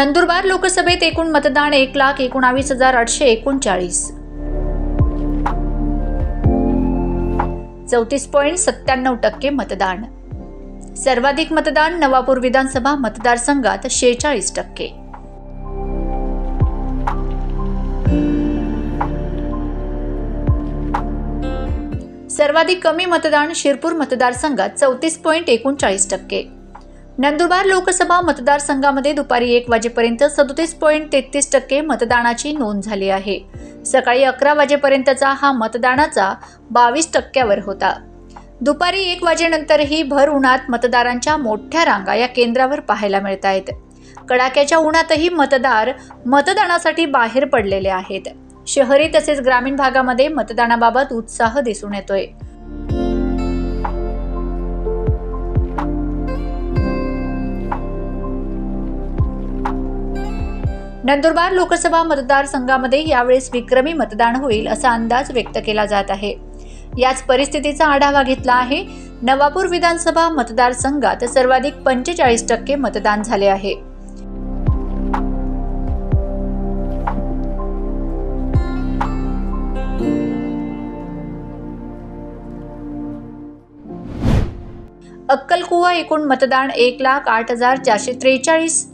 नंदुरबार लोकसभेत एकूण मतदान एक लाख एकोणावीस हजार आठशे एकोणचाळीस. चौतीस पॉईंट सत्त्याण्णव टक्के मतदान. सर्वाधिक मतदान नवापूर विधानसभा मतदारसंघात शेहेचाळीस टक्के. सर्वाधिक कमी मतदान शिरपूर मतदारसंघात चौतीस पॉईंट एकोणचाळीस टक्के. नंदुरबार लोकसभा मतदारसंघामध्ये दुपारी एक वाजेपर्यंत सदोतीस पॉईंट तेहतीस टक्के मतदानाची नोंद झाली आहे. सकाळी अकरा वाजेपर्यंतचा हा मतदानाचा बावीस टक्क्यावर होता. दुपारी एक वाजेनंतरही भर उन्हात मतदारांच्या मोठ्या रांगा या केंद्रावर पाहायला मिळत आहेत. कडाक्याच्या उन्हातही मतदार मतदानासाठी बाहेर पडलेले आहेत. शहरी तसेच ग्रामीण भागामध्ये मतदानाबाबत उत्साह दिसून येतोय. नंदुरबार लोकसभा मतदारसंघामध्ये यावेळेस विक्रमी मतदान होईल असा अंदाज व्यक्त केला जात आहे. याच परिस्थितीचा आढावा घेतला आहे. नवापूर विधानसभा मतदारसंघात सर्वाधिक पंचेचाळीस टक्के मतदान झाले आहे. अक्कलकुवा एकूण मतदान एक लाख आठ हजार चारशे त्रेचाळीस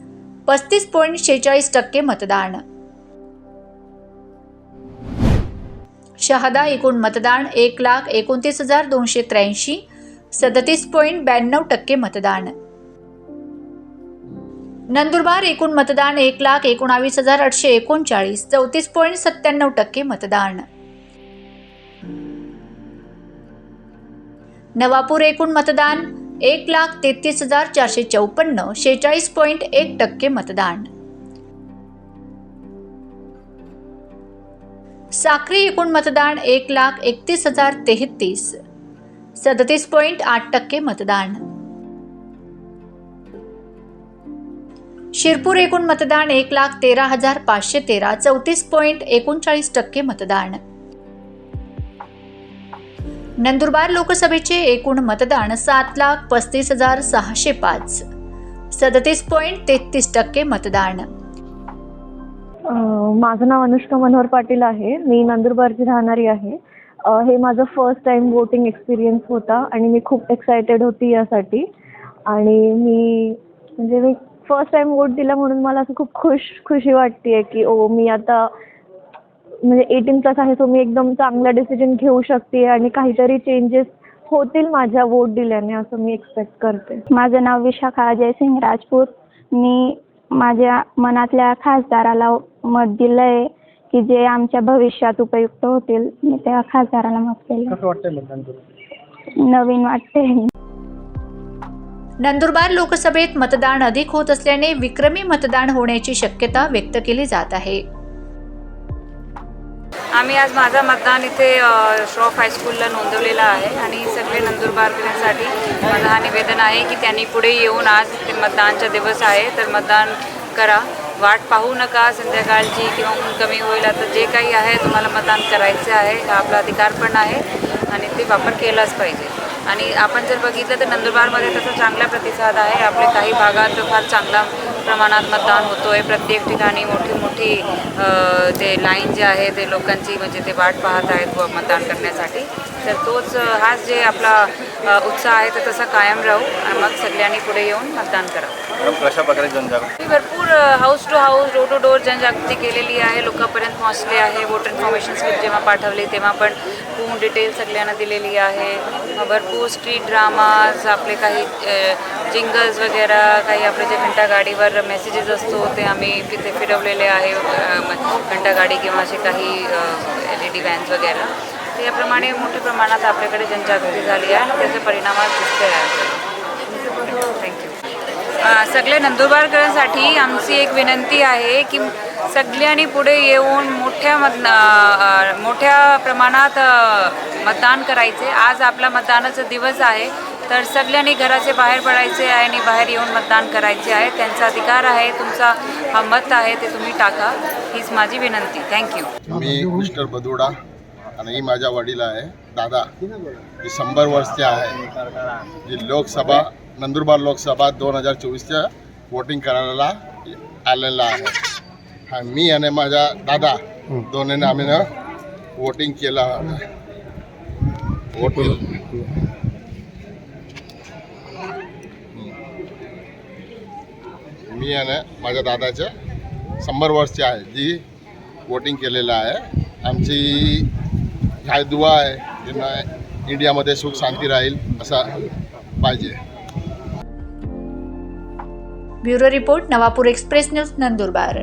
पस्तीस पॉईंट शेहेचाळीस टक्के मतदान. शहादा एकूण मतदान एक लाख एकोणतीस हजार दोनशे त्र्याऐंशी सदतीस पॉईंट ब्याण्णव टक्के मतदान. नंदुरबार एकूण मतदान एक लाख एकोणावीस हजार आठशे एकोणचाळीस चौतीस पॉईंट सत्त्याण्णव टक्के मतदान. नवापूर एकूण मतदान एक लाख तेहतीस हजार चारशे चौपन्न शेहेचाळीस पॉईंट एक टक्के मतदान. साक्री एकूण मतदान एक लाख एकतीस हजार तेहतीस सदतीस पॉईंट आठ टक्के मतदान. शिरपूर एकूण मतदान एक लाख तेरा हजार पाचशे तेरा चौतीस पॉईंट एकोणचाळीस टक्के मतदान. नंदुरबार लोकसभेचे एकूण मतदान सात लाख पस्तीस हजार सहाशे पाच. सदतीस पॉईंट तेहतीस टक्के मतदान. माझं नाव अनुष्का मनोहर पाटील आहे. मी नंदुरबारची राहणारी आहे. हे माझं फर्स्ट टाइम वोटिंग एक्सपिरियन्स होता आणि मी खूप एक्सायटेड होती यासाठी. आणि मी म्हणजे मी फर्स्ट टाइम वोट दिला म्हणून मला असं खूप खुश खुशी वाटते आहे की ओ मी आता म्हणजे एटीन प्लस आहे सो मी एकदम चांगला डिसिजन घेऊ शकते आणि काहीतरी चेंजेस होतील माझ्या वोट दिल्याने असं मी एक्सपेक्ट करते. माझं नाव विशाखा जयसिंग राजपूत. मी माझ्या मनातल्या खासदाराला मत दिलं आहे की जे आमच्या भविष्यात उपयुक्त होतील मी त्या खासदाराला मत केलं नवीन वाटते नंदुरबार लोकसभेत मतदान अधिक होत असल्याने विक्रमी मतदान होण्याची शक्यता व्यक्त केली जात आहे. आम्ही आज माझा मतदान इथे श्रॉफ हायस्कूलला नोंदवलेला आहे आणि सगळे नंदुरबारकरांसाठी माझं हा निवेदन आहे की त्यांनी पुढे येऊन आज ते मतदानचा दिवस आहे. तर मतदान करा. वाट पाहू नका संध्याकाळची किंवा ऊन कमी होईल आता जे काही आहे तुम्हाला मतदान करायचं आहे हा आपला अधिकार पण आहे आणि ते वापर केलाच पाहिजे. आणि आपण जर बघितलं तर नंदुरबारमध्ये तसा चांगला प्रतिसाद आहे. आपल्या काही भागात फार चांगला प्रमाणात मतदान होतो आहे प्रत्येक ठिकाणी मोठी मोठी ते लाईन जे आहे ते लोकांची म्हणजे ते वाट पाहत आहेत व मतदान करण्यासाठी. तर तोच हाच जे आपला उत्साह आहे तो तसा कायम राहू आणि मग सगळ्यांनी पुढे येऊन मतदान करावं. कशा प्रकारे जनजागृती? मी भरपूर house to house door to door जनजागृती केलेली आहे. लोकांपर्यंत पोहोचले आहे. वोटर इन्फॉर्मेशन स्लिप जेव्हा पाठवले तेव्हा पण पूर्ण डिटेल सगळ्यांना दिलेली आहे. भरपूर स्ट्रीट ड्रामाज आपले काही जिंगल्स वगैरे काही आपले जे घंटा गाडीवर मेसेजेस असतो ते आम्ही तिथे फिरवलेले आहे घंटागाडी घंटा गाडी किंवा असे काही एल ई डी व्हॅन्स वगैरे. तर याप्रमाणे मोठ्या प्रमाणात आपल्याकडे जनजागृती झाली आहे आणि त्याचे परिणाम दिसते आहे. थँक्यू सगळ्या सगळे नंदुरबारकरांसाठी आमची एक विनंती आहे की सगळ्यांनी पुढे येऊन मोठ्या मत मोठ्या प्रमाणात मतदान करायचे. आज आपला मतदानाचा दिवस आहे. तर सगळ्यांनी घराचे बाहेर पडायचे आहे आणि बाहेर येऊन मतदान करायचे आहे. त्यांचा अधिकार आहे तुमचा हा मत आहे ते तुम्ही टाका. हीच माझी विनंती. थँक्यू मी मिस्टर बदुडा आणि ही माझ्या वडील आहे. दादा ही शंभर वर्षचे आहे. जी लोकसभा नंदुरबार लोकसभा दोन हजार चोवीसच्या वोटिंग करायला आलेला आहे. हा मी आणि माझा दादा दोन्हीने आम्ही ना वोटिंग केलं. वोटिंग मी आणि माझ्या दादाच्या शंभर वर्षची आहे जी वोटिंग केलेलं आहे. आमची काय दुवा आहे की ना इंडियामध्ये सुख शांती राहील असा पाहिजे. Bureau report Navapur express news Nandurbar.